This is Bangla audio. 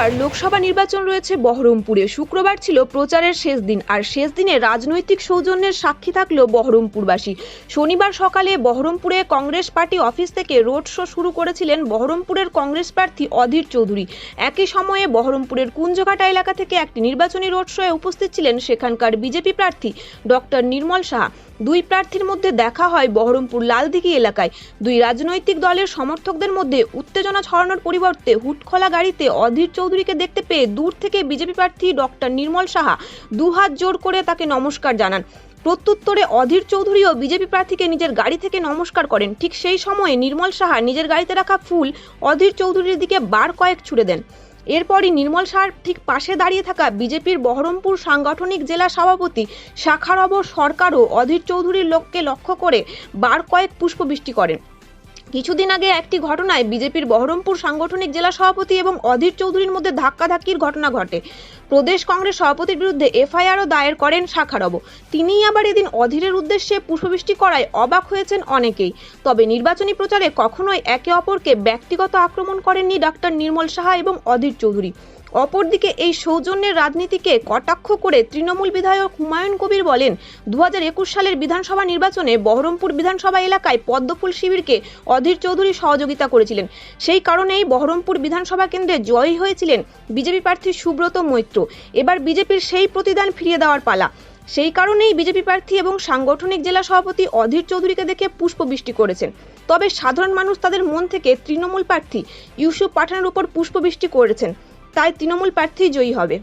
শুক্রবার লোকসভা নির্বাচন রয়েছে বহরমপুরে। শুক্রবার ছিল প্রচারের শেষ দিন, আর শেষ দিনে রাজনৈতিক সৌজন্যের সাক্ষী থাকল বহরমপুরবাসী। শনিবার সকালে বহরমপুরে কংগ্রেস পার্টি অফিস থেকে রোড শো শুরু করেছিলেন বহরমপুরের কংগ্রেস প্রার্থী অধীর চৌধুরী। একই সময়ে বহরমপুরের কুঞ্জঘাটা এলাকা থেকে একটি নির্বাচনী রোড শোয়ে উপস্থিত ছিলেন সেখানকার বিজেপি প্রার্থী ডক্টর নির্মল সাহা। দুই প্রার্থীর মধ্যে দেখা হয় বহরমপুর লালদিঘি এলাকায়। দুই রাজনৈতিক দলের সমর্থকদের মধ্যে উত্তেজনা ছড়ানোর পরিবর্তে হুটখোলা গাড়িতে অধীর চৌধুরীকে দেখতে পেয়ে দূর থেকে বিজেপি প্রার্থী ডক্টর নির্মল সাহা দুহাত জোর করে তাকে নমস্কার জানান। প্রত্যুত্তরে অধীর চৌধুরীও বিজেপি প্রার্থীকে নিজের গাড়ি থেকে নমস্কার করেন। ঠিক সেই সময়ে নির্মল সাহা নিজের গাড়িতে রাখা ফুল অধীর চৌধুরীর দিকে বার কয়েক ছুড়ে দেন। এরপরই নির্মল সাহার ঠিক পাশে দাঁড়িয়ে থাকা বিজেপির বহরমপুর সাংগঠনিক জেলা সভাপতি শাখারব সরকারও অধীর চৌধুরীর লোককে লক্ষ্য করে বার কয়েক পুষ্পবৃষ্টি করেন। কিছুদিন আগে একটি ঘটনায় বিজেপির বহরমপুর সাংগঠনিক জেলা সভাপতি এবং অধীর চৌধুরীর মধ্যে ধাক্কাধাক্কির ঘটনা ঘটে। প্রদেশ কংগ্রেস সভাপতির বিরুদ্ধে এফআইআরও দায়ের করেন শাখারব। তিনি আবার এদিন অধীরের উদ্দেশ্যে পুষ্পবৃষ্টি করায় অবাক হয়েছেন অনেকেই। তবে নির্বাচনী প্রচারে কখনোই একে অপরকে ব্যক্তিগত আক্রমণ করেননি ডাক্তার নির্মল সাহা এবং অধীর চৌধুরী। অপরদিকে এই সৌজন্যের রাজনীতিকে কটাক্ষ করে তৃণমূল বিধায়ক হুমায়ুন কবির বলেন দু হাজার একুশ সালের বিধানসভা নির্বাচনে বহরমপুর বিধানসভা এলাকায় পদ্মফুল শিবিরকে অধীর চৌধুরী সহযোগিতা করেছিলেন। সেই কারণেই বহরমপুর বিধানসভা কেন্দ্রে জয়ী হয়েছিলেন বিজেপি প্রার্থী সুব্রত মৈত্র। এবার বিজেপির সেই প্রতিদান ফিরিয়ে দেওয়ার পালা। সেই কারণেই বিজেপি প্রার্থী এবং সাংগঠনিক জেলা সভাপতি অধীর চৌধুরীকে দেখে পুষ্পবৃষ্টি করেছেন। তবে সাধারণ মানুষ তাদের মন থেকে তৃণমূল প্রার্থী ইউসুফ পাঠানের উপর পুষ্পবৃষ্টি করেছেন। তাই তৃণমূল প্রার্থী জয়ী হবে।